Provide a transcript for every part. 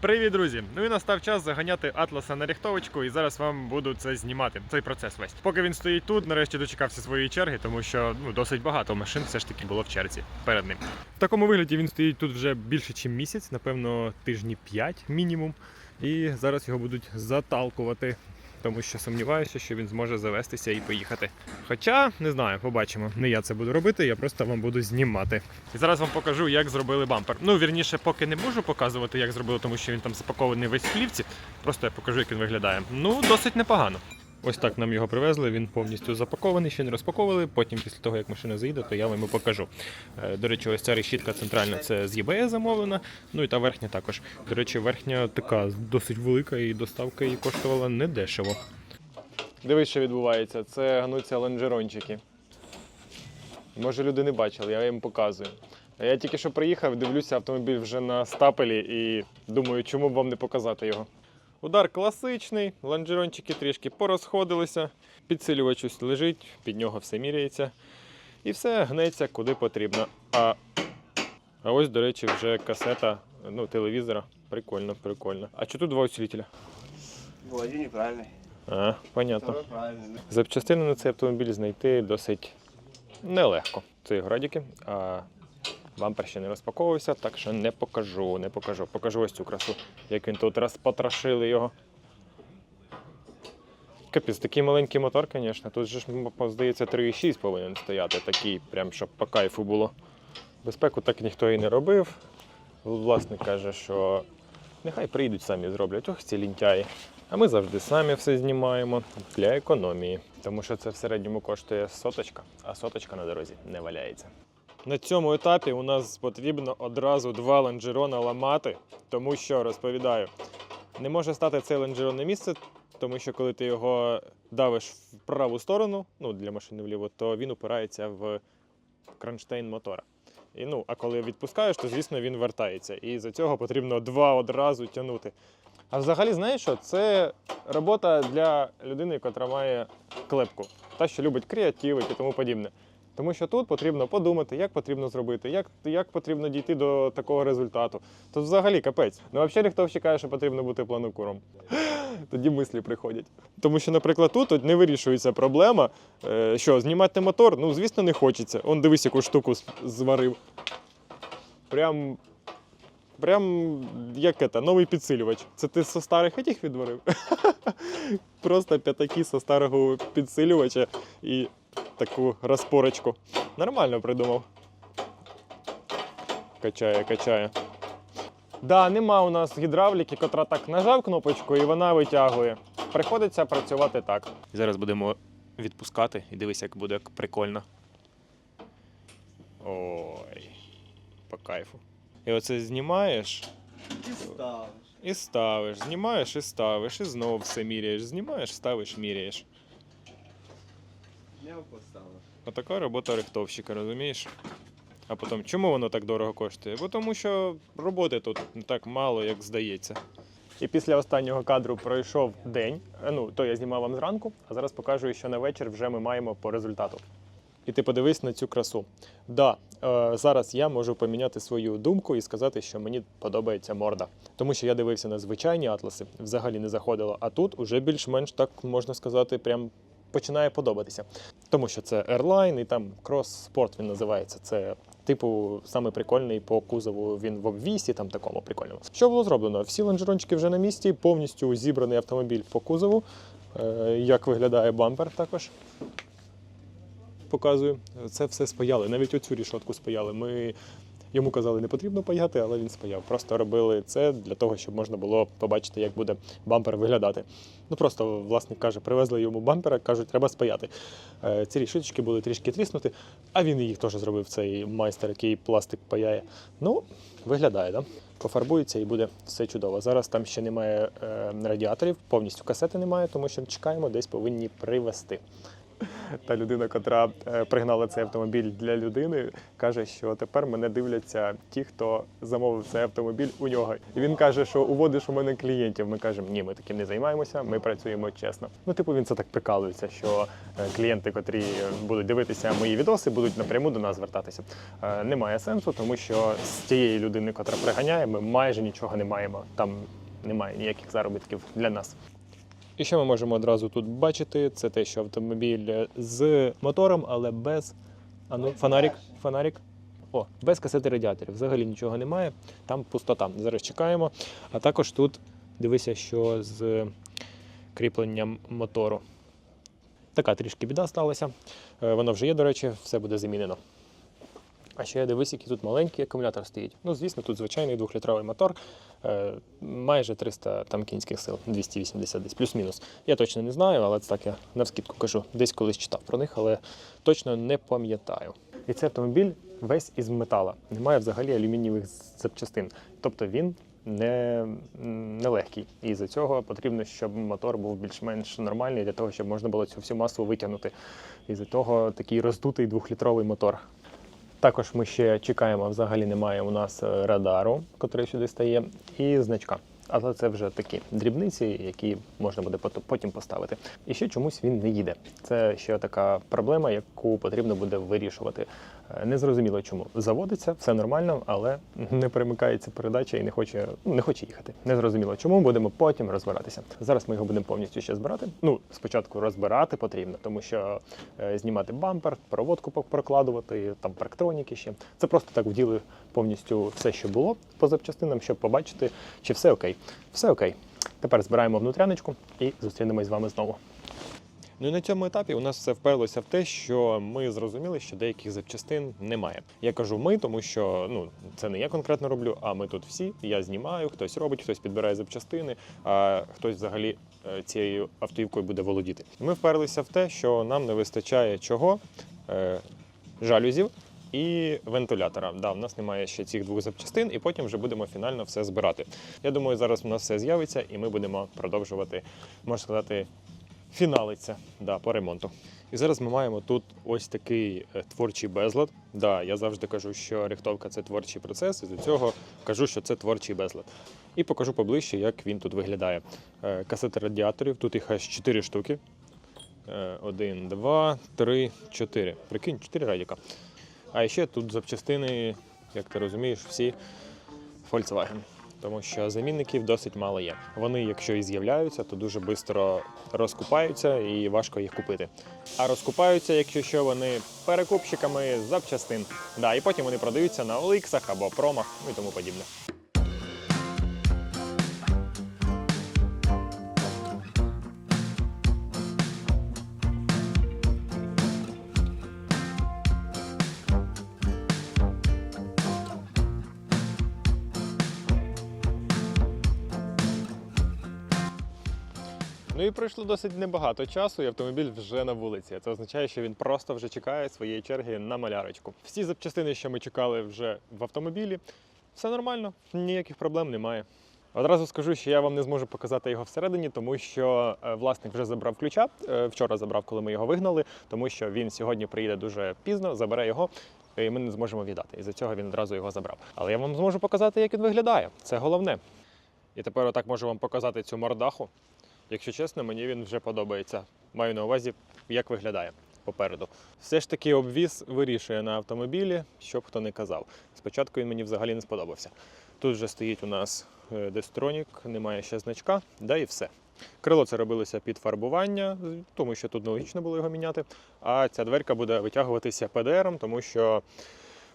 Привіт, друзі! Ну і настав час заганяти Атласа на ріхтовочку, і зараз вам буду це знімати. Цей процес весь. Поки він стоїть тут, нарешті дочекався своєї черги, тому що ну досить багато машин все ж таки було в черзі перед ним. В такому вигляді він стоїть тут вже більше, ніж місяць, напевно, тижні 5 мінімум. І зараз його будуть заталкувати. Тому що сумніваюся, що він зможе завестися і поїхати. Хоча не знаю, побачимо. Не я це буду робити, я просто вам буду знімати. І зараз вам покажу, як зробили бампер. Ну, вірніше, поки не можу показувати, як зробили, тому що він там запакований весь в плівці. Просто я покажу, як він виглядає. Ну, досить непогано. Ось так нам його привезли, він повністю запакований, ще не розпаковували. Потім, після того, як машина заїде, то я вам і покажу. Е, До речі, ось ця решітка центральна це з eBay замовлена. Ну і та верхня також. До речі, верхня така досить велика і доставка її коштувала недешево. Дивись, що відбувається. Це гнуться лонжерончики. Може, люди не бачили, я їм показую. Я тільки що приїхав, дивлюся, автомобіль вже на стапелі і думаю, чому б вам не показати його. Удар класичний, лонжерончики трішки порозходилися, підсилювач ось лежить, під нього все міряється. І все гнеться куди потрібно. А, а ось, до речі, вже касета ну, телевізора. Прикольно, прикольно. А що тут два усилителя? Бо один неправильний. А, понятно. Правильний. Запчастини на цей автомобіль знайти досить нелегко. Це градіки, а бампер ще не розпаковувався, так що не покажу, не покажу. Покажу ось цю красу, як він тут розпотрошили його. Капець, такий маленький мотор, звісно. Тут же ж, здається, 3,6 повинен стояти, такий, прям щоб по кайфу було. Безпеку так ніхто і не робив. Власник каже, що нехай прийдуть самі зроблять. Ох, ці лінтяї. А ми завжди самі все знімаємо для економії, тому що це в середньому коштує соточка, а соточка на дорозі не валяється. На цьому етапі у нас потрібно одразу два лонжерона ламати, тому що розповідаю, не може стати цей лонжерон на місце, тому що коли ти його давиш в праву сторону, ну для машини вліво, то він упирається в кронштейн мотора. І, ну, а коли відпускаєш, то звісно він вертається. І за цього потрібно два одразу тягнути. А взагалі, знаєш що? Це робота для людини, яка має клепку, та, що любить креативити і тому подібне. Тому що тут потрібно подумати, як потрібно зробити, як, як потрібно дійти до такого результату. Тут взагалі капець. Ну, взагалі, хто каже, що потрібно бути планокуром. Тоді мислі приходять. Тому що, наприклад, тут не вирішується проблема, е, що знімати мотор, ну, звісно, не хочеться. Он дивись, яку штуку зварив. Прям Прям як это, новий підсилювач. Це ти со старих этих відварив? Просто п'ятаки со старого підсилювача і таку розпорочку. Нормально придумав. Качає, качає. Да, нема у нас гідравліки, котра так нажав кнопочку і вона витягує. Приходиться працювати так. Зараз будемо відпускати і дивись, як буде прикольно. Ой, по кайфу. І оце знімаєш І ставиш. і ставиш, знімаєш і ставиш, і знову все міряєш, знімаєш, ставиш, міряєш. Отака робота рихтовщика, розумієш? А потім, чому воно так дорого коштує? Бо тому що роботи тут не так мало, як здається. І після останнього кадру пройшов день. Е, Ну, то я знімав вам зранку, а зараз покажу, що на вечір вже ми маємо по результату. І ти подивись на цю красу. Да, е, зараз я можу поміняти свою думку і сказати, що мені подобається морда. Тому що я дивився на звичайні атласи, взагалі не заходило. А тут уже більш-менш так можна сказати, прям починає подобатися. Тому що це Airline і там Cross Sport він називається. Це типу саме прикольний по кузову. Він в обвісі, там такому прикольному. Що було зроблено? Всі лонжерончики вже на місці, повністю зібраний автомобіль по кузову. Е, Як виглядає бампер також. Показую. Це все спаяли. Навіть оцю рішотку спаяли. Ми йому казали, не потрібно паяти, але він спаяв. Просто робили це для того, щоб можна було побачити, як буде бампер виглядати. Ну просто власник каже, привезли йому бампера, кажуть, треба спаяти. Е, Ці рішоточки були трішки тріснути, а він їх теж зробив, цей майстер, який пластик паяє. Ну, виглядає, да? Пофарбується і буде все чудово. Зараз там ще немає е, радіаторів, повністю касети немає, тому що чекаємо, десь повинні привезти. Та людина, котра е, пригнала цей автомобіль для людини, каже, що тепер мене дивляться ті, хто замовив цей автомобіль у нього. І він каже, що уводиш у мене клієнтів. Ми кажемо, ні, ми таким не займаємося, ми працюємо чесно. Ну, типу, він це так прикалується, що е, клієнти, котрі будуть дивитися мої відоси, будуть напряму до нас звертатися. Е, Немає сенсу, тому що з тієї людини, котра приганяє, ми майже нічого не маємо. Там немає ніяких заробітків для нас. І що ми можемо одразу тут бачити? Це те, що автомобіль з мотором, але без. А ну, фонарик, фонарик. О, без касети радіаторів. Взагалі нічого немає. Там пустота. Зараз чекаємо. А також тут дивися, що з кріпленням мотору. Така трішки біда сталася. Е, Воно вже є, до речі, все буде замінено. А ще я дивись, який тут маленький акумулятор стоїть. Ну, звісно, тут звичайний двохлітровий мотор, е, майже 300 там кінських сил, 280 десь, плюс-мінус. Я точно не знаю, але це так я навскідку кажу. Десь колись читав про них, але точно не пам'ятаю. І цей автомобіль весь із метала. Немає взагалі алюмінієвих запчастин. Тобто він не, не легкий. І за цього потрібно, щоб мотор був більш-менш нормальний для того, щоб можна було цю всю масу витягнути. І за того такий роздутий двохлітровий мотор. Також ми ще чекаємо, взагалі немає у нас е, радару, який сюди стає, і значка. Але це вже такі дрібниці, які можна буде потім поставити. І ще чомусь він не їде. Це ще така проблема, яку потрібно буде вирішувати. Е, Незрозуміло чому. Заводиться, все нормально, але не перемикається передача і не хоче, ну, не хоче їхати. Незрозуміло чому, будемо потім розбиратися. Зараз ми його будемо повністю ще збирати. Ну, спочатку розбирати потрібно, тому що е, знімати бампер, проводку прокладувати, там парктроніки ще. Це просто так вділи повністю все, що було по запчастинам, щоб побачити, чи все окей. Все окей. Тепер збираємо внутряночку і зустрінемось з вами знову. Ну і на цьому етапі у нас все вперлося в те, що ми зрозуміли, що деяких запчастин немає. Я кажу ми, тому що ну це не я конкретно роблю, а ми тут всі. Я знімаю, хтось робить, хтось підбирає запчастини, а хтось взагалі е, цією автівкою буде володіти. Ми вперлися в те, що нам не вистачає чого Е, жалюзів. І вентилятора. Да, в нас немає ще цих двох запчастин, і потім вже будемо фінально все збирати. Я думаю, зараз у нас все з'явиться, і ми будемо продовжувати, можна сказати, фіналиться да, по ремонту. І зараз ми маємо тут ось такий е, творчий безлад. Да, я завжди кажу, що рихтовка це творчий процес, і до цього кажу, що це творчий безлад. І покажу поближче, як він тут виглядає. Е, Касети радіаторів, тут їх аж 4 штуки. Е, Один, два, три, чотири. Прикинь, чотири радіка. А ще тут запчастини, як ти розумієш, всі Volkswagen. Тому що замінників досить мало є. Вони, якщо і з'являються, то дуже швидко розкупаються і важко їх купити. А розкупаються, якщо що, вони перекупщиками запчастин. Да, і потім вони продаються на OLX або промах, і тому подібне. Пройшло досить небагато часу, і автомобіль вже на вулиці. Це означає, що він просто вже чекає своєї черги на малярочку. Всі запчастини, що ми чекали вже в автомобілі, все нормально, ніяких проблем немає. Одразу скажу, що я вам не зможу показати його всередині, тому що е, власник вже забрав ключа. е, Вчора забрав, коли ми його вигнали, тому що він сьогодні приїде дуже пізно, забере його, і ми не зможемо віддати. І за цього він одразу його забрав. Але я вам зможу показати, як він виглядає. Це головне. І тепер отак можу вам показати цю мордаху. Якщо чесно, мені він вже подобається. Маю на увазі, як виглядає попереду. Все ж таки обвіз вирішує на автомобілі, щоб хто не казав. Спочатку він мені взагалі не сподобався. Тут вже стоїть у нас е, дестронік, немає ще значка, да і все. Крило це робилося під фарбування, тому що тут нелогічно було його міняти. А ця дверка буде витягуватися ПДРом, тому що,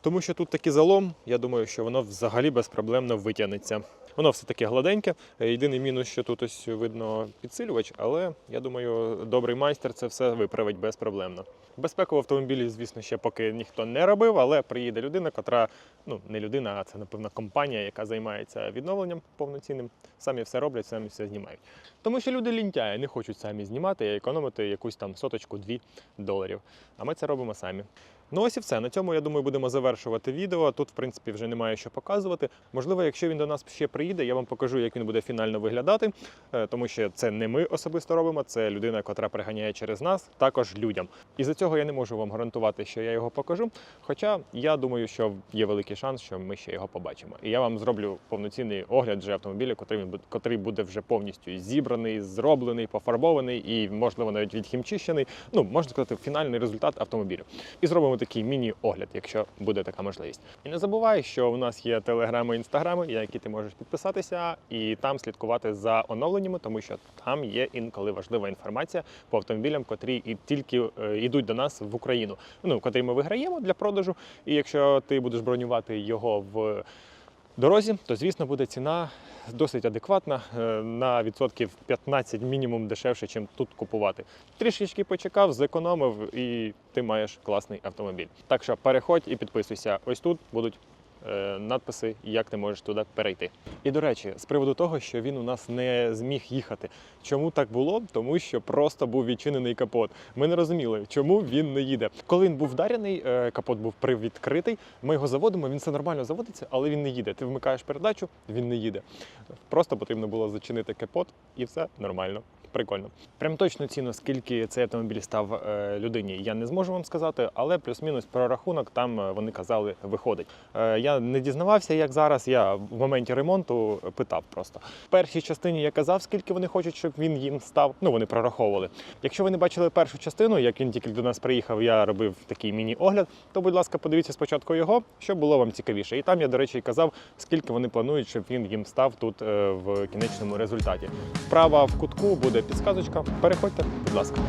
тому що тут такий залом, я думаю, що воно взагалі безпроблемно витягнеться. Воно все таки гладеньке. Е, Єдиний мінус, що тут ось видно підсилювач, але я думаю, добрий майстер це все виправить безпроблемно. Безпеку в автомобілі, звісно, ще поки ніхто не робив, але приїде людина, котра ну не людина, а це напевно компанія, яка займається відновленням повноцінним. Самі все роблять, самі все знімають. Тому що люди лінтяї, не хочуть самі знімати і економити якусь там соточку-дві доларів. А ми це робимо самі. Ну ось і все. На цьому я думаю, будемо завершувати відео. Тут, в принципі, вже немає що показувати. Можливо, якщо він до нас ще приїде, я вам покажу, як він буде фінально виглядати, е, тому що це не ми особисто робимо, це людина, котра приганяє через нас, також людям. І за цього я не можу вам гарантувати, що я його покажу. Хоча я думаю, що є великий шанс, що ми ще його побачимо. І я вам зроблю повноцінний огляд вже автомобіля, котрий, буде вже повністю зібраний, зроблений, пофарбований і, можливо, навіть відхімчищений. Ну, можна сказати, фінальний результат автомобіля. І зробимо такий міні-огляд, якщо буде така можливість. І не забувай, що у нас є телеграми, інстаграми, на які ти можеш підписатися і там слідкувати за оновленнями, тому що там є інколи важлива інформація по автомобілям, котрі і тільки е, йдуть до нас в Україну. Ну, котрі ми виграємо для продажу. І якщо ти будеш бронювати його в дорозі, то звісно буде ціна досить адекватна е, на відсотків 15 мінімум дешевше, ніж тут купувати. Трішечки почекав, зекономив, і ти маєш класний автомобіль. Так що переходь і підписуйся. Ось тут будуть. Е, Надписи, як ти можеш туди перейти. І до речі, з приводу того, що він у нас не зміг їхати. Чому так було? Тому що просто був відчинений капот. Ми не розуміли, чому він не їде. Коли він був вдарений, е, капот був привідкритий. Ми його заводимо, він все нормально заводиться, але він не їде. Ти вмикаєш передачу, він не їде. Просто потрібно було зачинити капот, і все нормально. Прикольно. Прям точну ціну, скільки цей автомобіль став е, людині, я не зможу вам сказати, але плюс-мінус прорахунок там е, вони казали виходить. Е, я не дізнавався, як зараз. Я в моменті ремонту питав просто. В першій частині я казав, скільки вони хочуть, щоб він їм став. Ну вони прораховували. Якщо ви не бачили першу частину, як він тільки до нас приїхав, я робив такий міні-огляд, то, будь ласка, подивіться спочатку його, щоб було вам цікавіше. І там я, до речі, казав, скільки вони планують, щоб він їм став тут е, в кінечному результаті. Справа в кутку буде підсказочка. Переходьте, будь ласка.